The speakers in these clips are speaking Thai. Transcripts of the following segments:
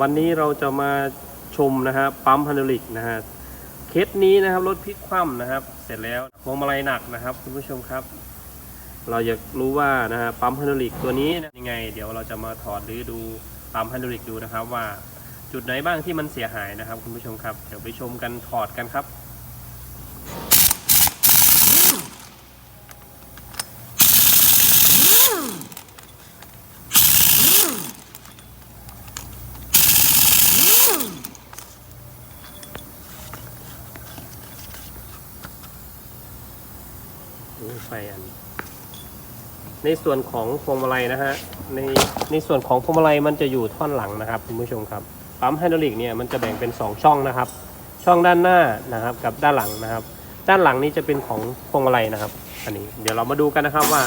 วันนี้เราจะมาชมนะฮะปั๊มฮันดลิกนะฮะเคสนี้นะครับรถพลิกคว่ำนะครับ เสร็จแล้วพวงมาลัยหนักนะครับคุณผู้ชมครับ เราอยากรู้ว่านะฮะปั๊มฮันดลิกตัวนี้นะยังไง เดี๋ยวเราจะมาถอดหรือดูปั๊มฮันดลิกดูนะครับว่าจุดไหนบ้างที่มันเสียหายนะครับ คุณผู้ชมครับเดี๋ยวไปชมกันถอดกันครับ โอ้ย ไฟอัน ในส่วนของพวงมาลัยนะฮะ ในในส่วนของพวงมาลัยมันจะอยู่ท่อนหลังนะครับคุณผู้ชมครับ ปั๊มไฮดรอลิกเนี่ยมันจะแบ่งเป็น 2 ช่องนะครับ ช่องด้านหน้านะครับกับด้านหลังนะครับ ด้านหลังนี้จะเป็นของพวงมาลัยนะครับ อันนี้เดี๋ยวเรามาดูกันนะครับว่า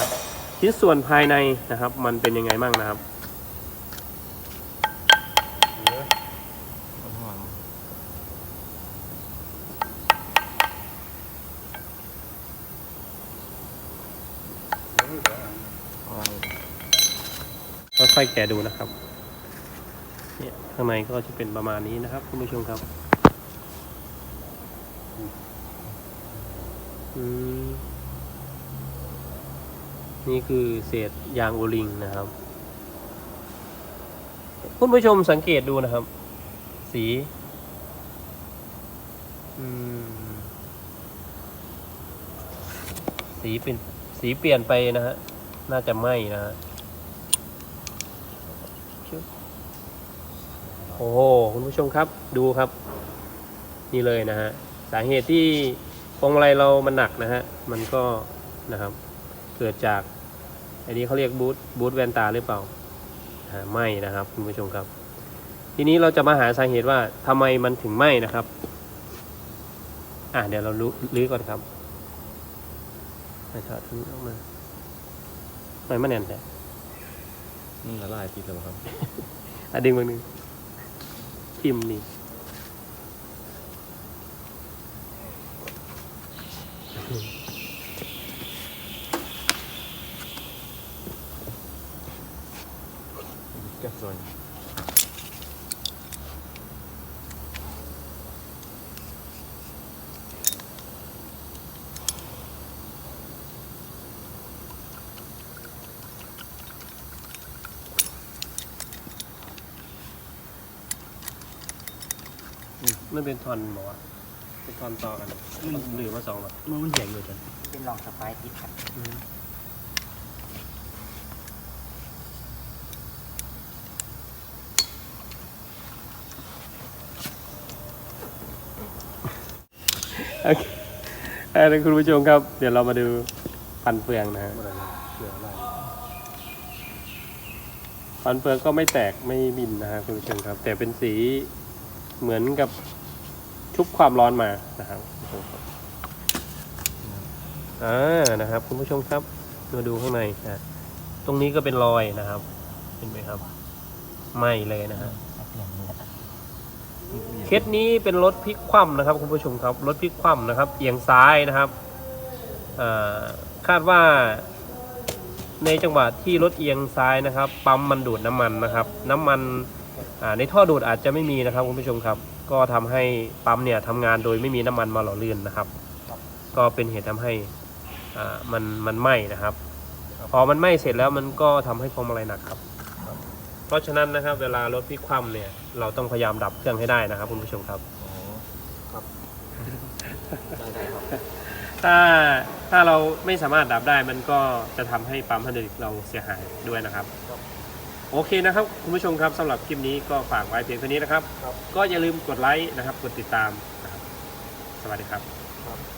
ชิ้นส่วนภายในนะครับ มันเป็นยังไงบ้างนะครับ ค่อยๆแกะดูนะครับเนี่ยข้างในก็จะเป็นประมาณนี้นะครับคุณผู้ชมครับอืมนี่คือเศษยางโอลิงนะครับ คุณผู้ชมสังเกตดูนะครับ สีอืมสีเป็นสีเปลี่ยนไปนะฮะ น่าจะไหมนะฮะ โอ้โหคุณผู้ชมครับดูครับ นี่เลยนะฮะสาเหตุที่พวงมาลัยเรามันหนักนะฮะมันก็นะครับ เกิดจากอันนี้เขาเรียกบูทบูทแวนตาหรือเปล่าอ่าไม่นะครับคุณผู้ชมครับ ทีนี้เราจะมาหาสาเหตุว่าทำไมมันถึงไหม้นะครับ อะเดี๋ยวเรารู้ลื้อก่อนครับไปถอดทิ้งออกมาไม่มาแน่นแต่นี่ละลายติดแล้วครับอะดึงมาหนึ่ง พิมพ์นี่ แก๊สซอย มันเป็นทอนบอกว่าเป็นทอนต่อกันมันหรือมาสองหรอมันมันใหญ่เลยจังเป็นลองสไปร์ติดครับโอเคเอาละคุณผู้ชมครับ เดี๋ยวเรามาดูฟันเฟืองนะฮะอะไรเหลืออะไรฟันเฟืองก็ไม่แตกไม่บินนะฮะคุณผู้ชมครับ แต่เป็นสี เหมือนกับชุบความร้อนมานะครับอ่านะครับ คุณผู้ชมครับมาดูข้างในนะตรงนี้ก็เป็นรอยนะครับ เห็นไหมครับไหมเลยนะฮะเคสนี้เป็นรถพลิกคว่ำนะครับ คุณผู้ชมครับรถพลิกคว่ำนะครับเอียงซ้ายนะครับอคาดว่า ในจังหวะที่รถเอียงซ้ายนะครับ ปั๊มมันดูดน้ำมันนะครับ น้ำมัน ในท่อดูดอาจจะไม่มีนะครับคุณผู้ชมครับ ก็ทำให้ปั๊มเนี่ยทำงานโดยไม่มีน้ำมันมาหล่อลื่นนะครับ ก็เป็นเหตุทำให้อ่ามันมันไหม้นะครับ พอมันไหม้เสร็จแล้วมันก็ทำให้พวงมาลัยหนักครับ เพราะฉะนั้นนะครับ เวลารถพลิกคว่ำเนี่ยเราต้องพยายามดับเครื่องให้ได้นะครับคุณผู้ชมครับอ๋อครับได้ได้ครับถ้าถ้าเราไม่สามารถดับได้มันก็จะทำให้ปั๊มฮันเดลิกเราเสียหายด้วยนะครับ โอเคนะครับ คุณผู้ชมครับสำหรับคลิปนี้ก็ฝากไว้เพียงเท่านี้นะครับ ครับก็อย่าลืมกดไลค์นะครับ กดติดตามนะครับสวัสดีครับ ครับ